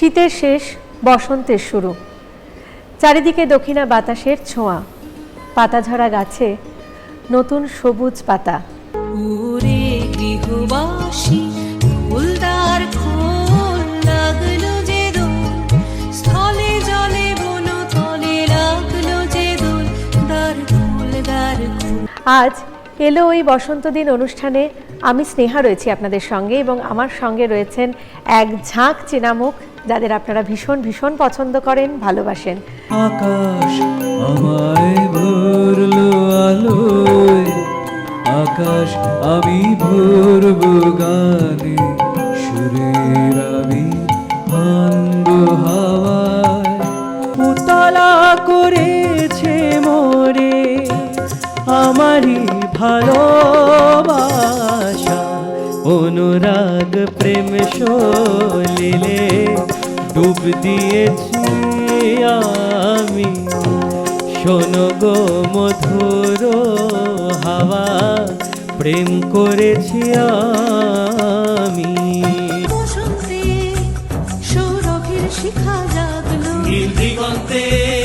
শীতের শেষ বসন্তের শুরু। চারিদিকে দক্ষিণা বাতাসের ছোঁয়া। পাতাঝরা গাছে নতুন সবুজ পাতা। গৃহবাসী ফুলদার খোল লাগল যে দোল। স্থলে জলে বন তলে লাগল যে দোল। দার খোল দার আজ এলো ওই বসন্ত দিন অনুষ্ঠানে আমি স্নেহা রয়েছি আপনাদের সঙ্গে এবং আমার সঙ্গে রয়েছেন এক ঝাঁক চেনামুখ যাদের আপনারা ভীষণ ভীষণ পছন্দ করেন, ভালোবাসেন। আকাশ আমায় ভরলো আলোয়। আকাশ আমি ভরব গানে, সুরের আমি ভাঙ্গ হাওয়ায়। উতলা করেছে মোরে আমারই ভালোবাসা, অনুরাগ প্রেম সলিলে ডুব দিয়েছি আমি। শোনো গো মধুর হাওয়া প্রেম করেছি আমি। শিখা জাগলো। দিগন্তে